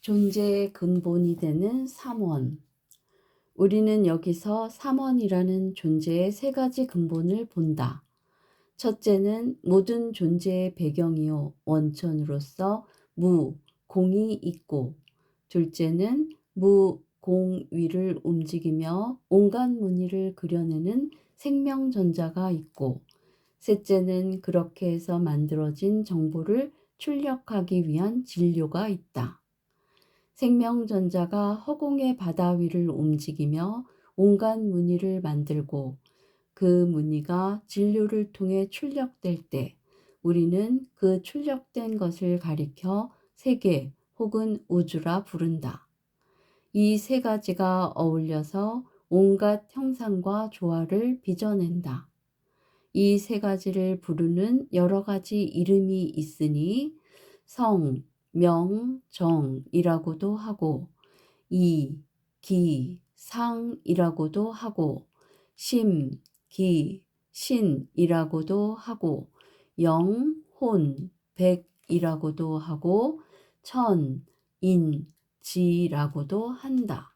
존재의 근본이 되는 삼원. 우리는 여기서 삼원이라는 존재의 세 가지 근본을 본다. 첫째는 모든 존재의 배경이요 원천으로서 무, 공이 있고 둘째는 무, 공 위를 움직이며 온갖 무늬를 그려내는 생명전자가 있고 셋째는 그렇게 해서 만들어진 정보를 출력하기 위한 진료가 있다. 생명전자가 허공의 바다 위를 움직이며 온갖 무늬를 만들고 그 무늬가 진료를 통해 출력될 때 우리는 그 출력된 것을 가리켜 세계 혹은 우주라 부른다. 이 세 가지가 어울려서 온갖 형상과 조화를 빚어낸다. 이 세 가지를 부르는 여러 가지 이름이 있으니 성, 명, 정이라고도 하고 이, 기, 상이라고도 하고 심, 기, 신이라고도 하고 영, 혼, 백이라고도 하고 천, 인, 지라고도 한다.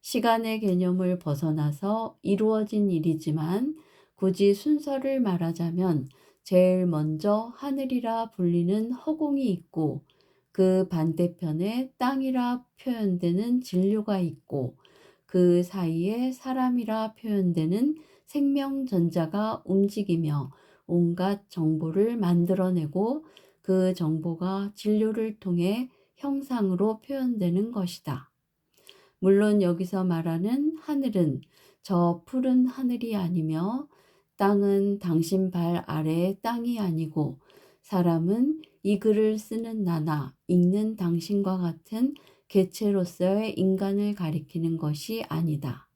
시간의 개념을 벗어나서 이루어진 일이지만 굳이 순서를 말하자면 제일 먼저 하늘이라 불리는 허공이 있고 그 반대편에 땅이라 표현되는 진료가 있고 그 사이에 사람이라 표현되는 생명전자가 움직이며 온갖 정보를 만들어내고 그 정보가 진료를 통해 형상으로 표현되는 것이다. 물론 여기서 말하는 하늘은 저 푸른 하늘이 아니며 땅은 당신 발 아래의 땅이 아니고 사람은 이 글을 쓰는 나나 읽는 당신과 같은 개체로서의 인간을 가리키는 것이 아니다.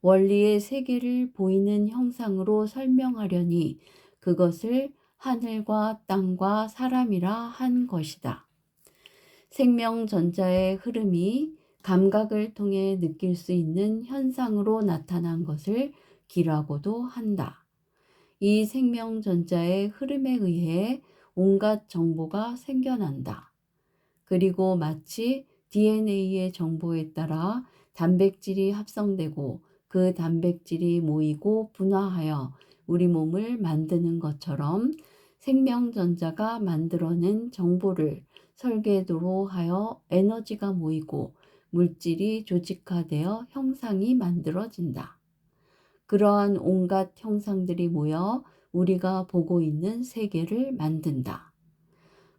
원리의 세계를 보이는 형상으로 설명하려니 그것을 하늘과 땅과 사람이라 한 것이다. 생명 전자의 흐름이 감각을 통해 느낄 수 있는 현상으로 나타난 것을 기라고도 한다. 이 생명 전자의 흐름에 의해 온갖 정보가 생겨난다. 그리고 마치 DNA의 정보에 따라 단백질이 합성되고 그 단백질이 모이고 분화하여 우리 몸을 만드는 것처럼 생명전자가 만들어낸 정보를 설계도로 하여 에너지가 모이고 물질이 조직화되어 형상이 만들어진다. 그러한 온갖 형상들이 모여 우리가 보고 있는 세계를 만든다.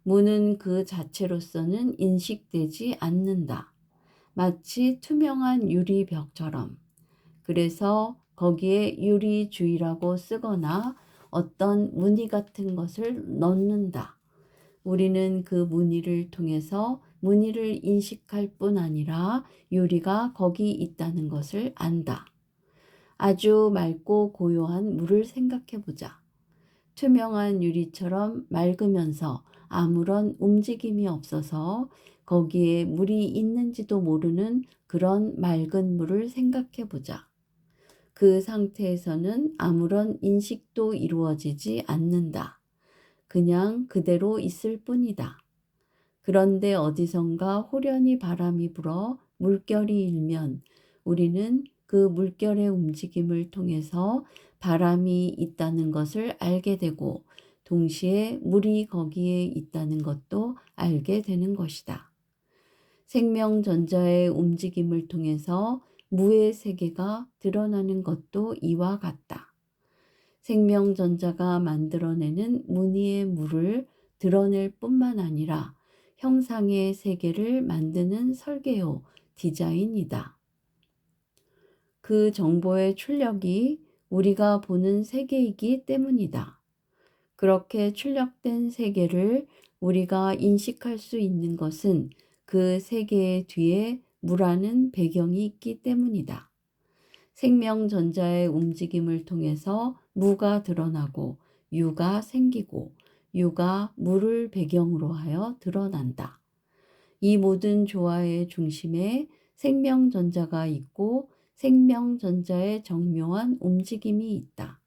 무는 그 자체로서는 인식되지 않는다. 마치 투명한 유리벽처럼. 그래서 거기에 유리주의라고 쓰거나 어떤 무늬 같은 것을 넣는다. 우리는 그 무늬를 통해서 무늬를 인식할 뿐 아니라 유리가 거기 있다는 것을 안다. 아주 맑고 고요한 물을 생각해 보자. 투명한 유리처럼 맑으면서 아무런 움직임이 없어서 거기에 물이 있는지도 모르는 그런 맑은 물을 생각해 보자. 그 상태에서는 아무런 인식도 이루어지지 않는다. 그냥 그대로 있을 뿐이다. 그런데 어디선가 호련히 바람이 불어 물결이 일면 우리는 그 물결의 움직임을 통해서 바람이 있다는 것을 알게 되고 동시에 물이 거기에 있다는 것도 알게 되는 것이다. 생명전자의 움직임을 통해서 무의 세계가 드러나는 것도 이와 같다. 생명전자가 만들어내는 무늬의 물을 드러낼 뿐만 아니라 형상의 세계를 만드는 설계요 디자인이다. 그 정보의 출력이 우리가 보는 세계이기 때문이다. 그렇게 출력된 세계를 우리가 인식할 수 있는 것은 그 세계의 뒤에 무라는 배경이 있기 때문이다. 생명전자의 움직임을 통해서 무가 드러나고 유가 생기고 유가 무를 배경으로 하여 드러난다. 이 모든 조화의 중심에 생명전자가 있고 생명전자의 정묘한 움직임이 있다.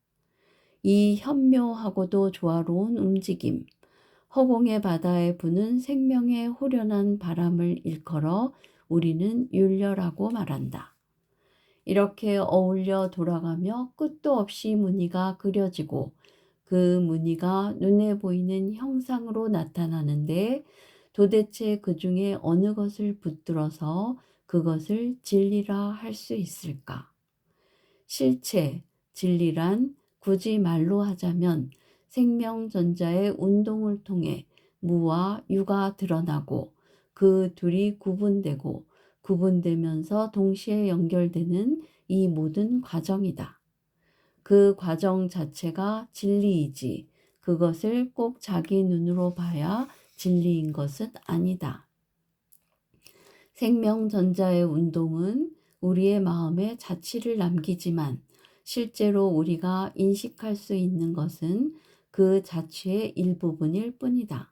이 현묘하고도 조화로운 움직임, 허공의 바다에 부는 생명의 호련한 바람을 일컬어 우리는 율려라고 말한다. 이렇게 어울려 돌아가며 끝도 없이 무늬가 그려지고 그 무늬가 눈에 보이는 형상으로 나타나는데 도대체 그 중에 어느 것을 붙들어서 그것을 진리라 할 수 있을까? 실체, 진리란 굳이 말로 하자면 생명전자의 운동을 통해 무와 유가 드러나고 그 둘이 구분되고 구분되면서 동시에 연결되는 이 모든 과정이다. 그 과정 자체가 진리이지 그것을 꼭 자기 눈으로 봐야 진리인 것은 아니다. 생명전자의 운동은 우리의 마음에 자취를 남기지만 실제로 우리가 인식할 수 있는 것은 그 자취의 일부분일 뿐이다.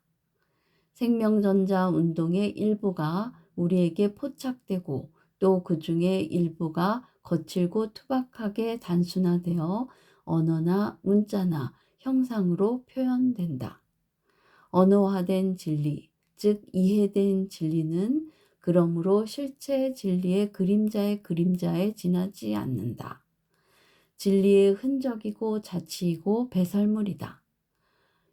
생명전자 운동의 일부가 우리에게 포착되고 또 그 중에 일부가 거칠고 투박하게 단순화되어 언어나 문자나 형상으로 표현된다. 언어화된 진리, 즉 이해된 진리는 그러므로 실체 진리의 그림자의 그림자에 지나지 않는다. 진리의 흔적이고 자치이고 배설물이다.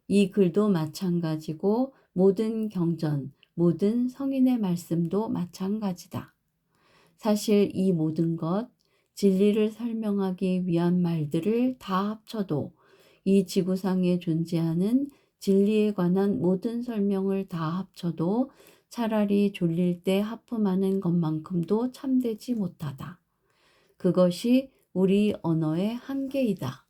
이 글도 마찬가지고 모든 경전, 모든 성인의 말씀도 마찬가지다. 사실 이 모든 것, 진리를 설명하기 위한 말들을 다 합쳐도 이 지구상에 존재하는 진리에 관한 모든 설명을 다 합쳐도 차라리 졸릴 때 하품하는 것만큼도 참되지 못하다. 그것이 우리 언어의 한계이다.